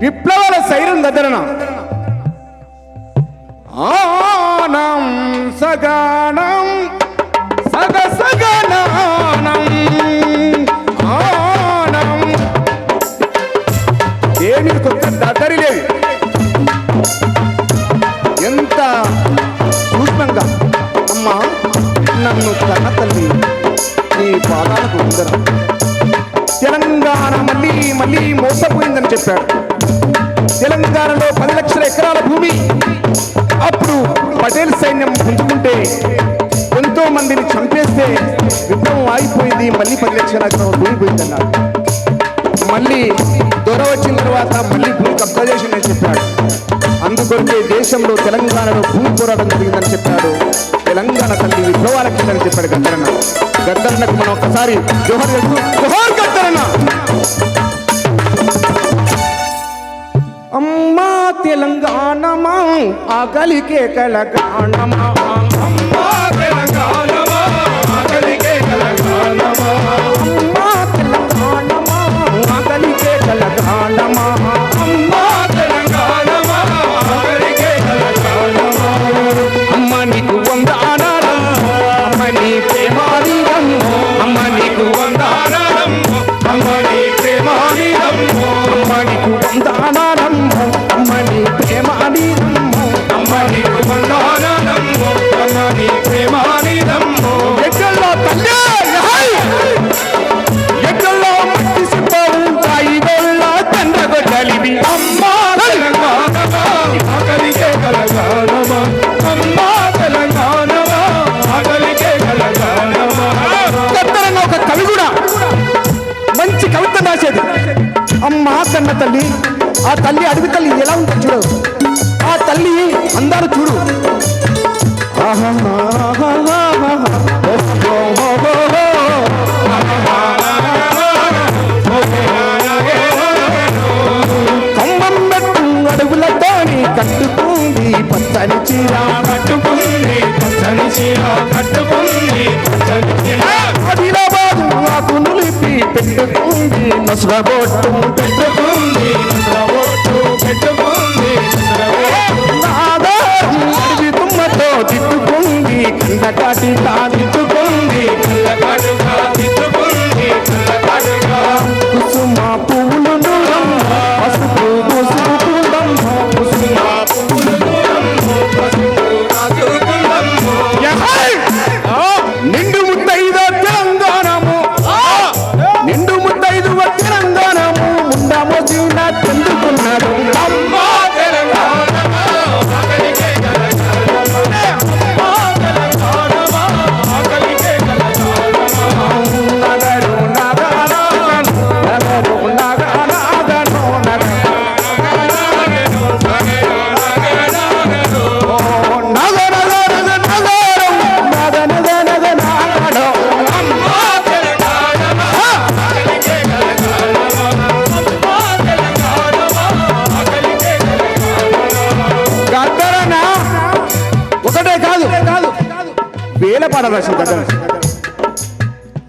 విప్లవాల శైరం దగ్గర ఆనం సగ సగనానం. ఆనం. దేవునికి కొత్త దద్దరిలే ఎంత సూక్ష్మంగా. అమ్మా నన్ను కన్న తల్లి నీ పాదాలకు ఉందరా? తెలంగాణ మళ్ళీ మళ్ళీ మోసపోయిందని చెప్పాడు. మళ్ళీ పది లక్షల ఎకరం భూమి పోయిందన్నాడు మళ్ళీ దొర వచ్చిన తర్వాత మళ్ళీ భూమి కబ్జా చేసిందని చెప్పాడు. అందుకొరికే దేశంలో తెలంగాణలో భూమి పోరాటం జరిగిందని చెప్పాడు. తెలంగాణ తల్లి విప్లవాల కిందని చెప్పాడు గద్దరన్న. గద్దరన్నకు మనం ఒక్కసారి జోహర్ గద్దరన్న! అమ్మా తెలంగాణమా ఆ కలికే కలగాణమా Vamos lá,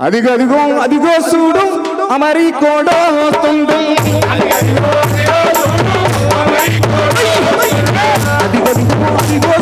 అదిగో అదిగో అదిగో చూడు అమరి అదిగో అదిగో అదిగో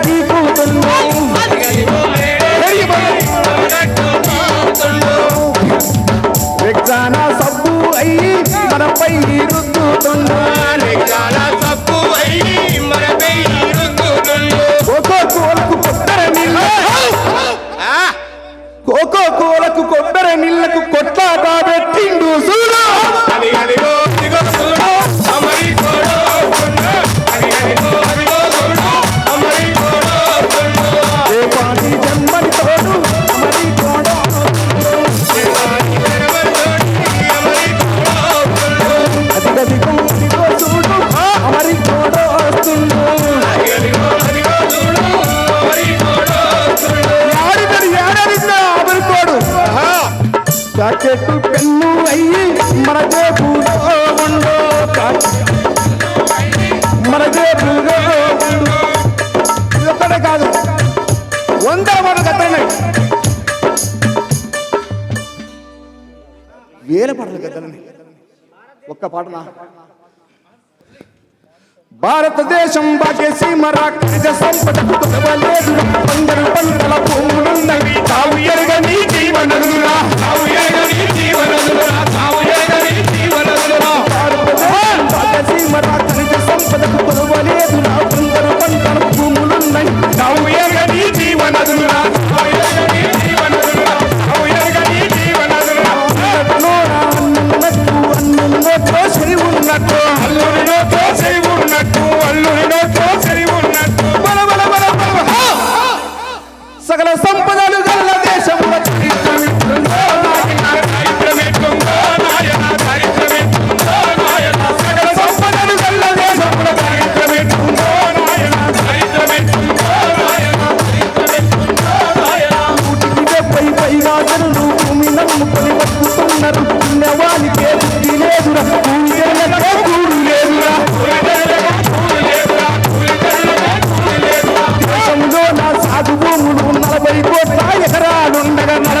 పెన్ను అయ్యి మన జేబులో ఉండో. మన ఒక్కడే కాదు. వందల పడక వేల పాటలు కదలని ఒక్క పాటనా? భారతదేశం భాగ్యసీమ రాక్షస సంపద కుదవలేదు పందరు పంటల భూములున్నవి. తావు ఎరగని తావు ఎరగని ఎకరాలుండగా నడ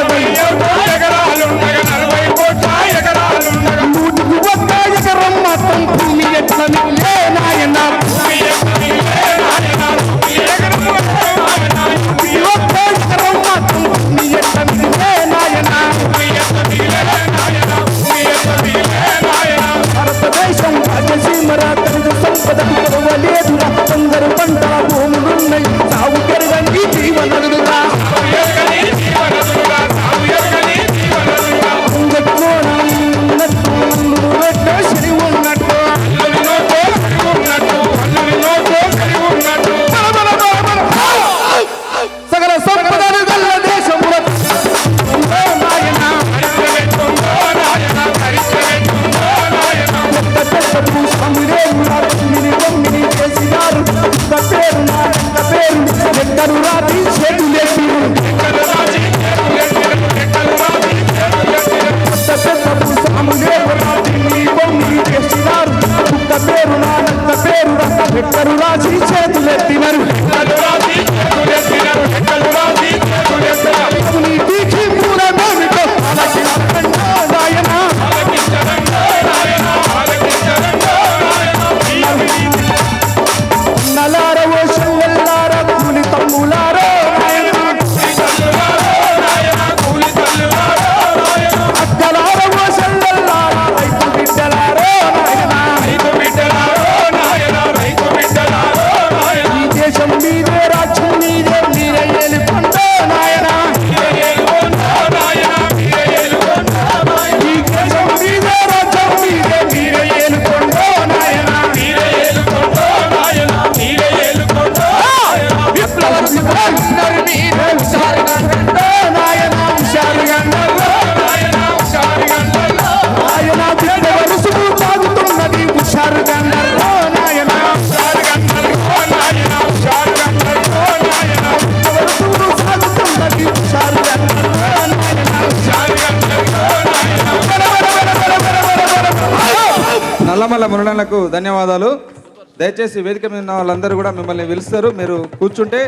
మురణాల మురణాలకు ధన్యవాదాలు. దయచేసి వేదిక మీద వాళ్ళందరూ కూడా మిమ్మల్ని పిలుస్తారు. మీరు కూర్చుంటే